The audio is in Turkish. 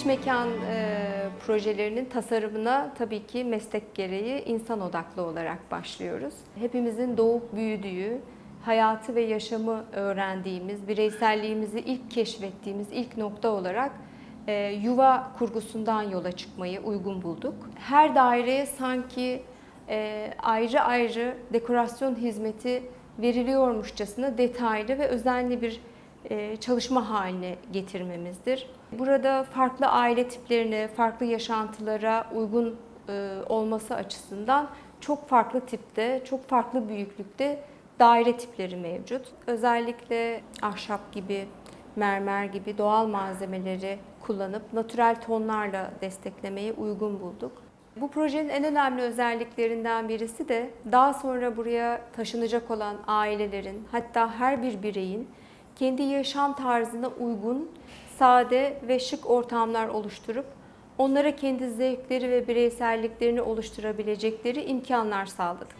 İç mekan e, projelerinin tasarımına tabii ki meslek gereği insan odaklı olarak başlıyoruz. Hepimizin doğup büyüdüğü, hayatı ve yaşamı öğrendiğimiz, bireyselliğimizi ilk keşfettiğimiz ilk nokta olarak e, yuva kurgusundan yola çıkmayı uygun bulduk. Her daireye sanki e, ayrı ayrı dekorasyon hizmeti veriliyormuşçasına detaylı ve özenli bir çalışma haline getirmemizdir. Burada farklı aile tiplerine, farklı yaşantılara uygun e, olması açısından çok farklı tipte, çok farklı büyüklükte daire tipleri mevcut. Özellikle ahşap gibi, mermer gibi doğal malzemeleri kullanıp natürel tonlarla desteklemeyi uygun bulduk. Bu projenin en önemli özelliklerinden birisi de daha sonra buraya taşınacak olan ailelerin hatta her bir bireyin kendi yaşam tarzına uygun, sade ve şık ortamlar oluşturup onlara kendi zevkleri ve bireyselliklerini oluşturabilecekleri imkanlar sağladık.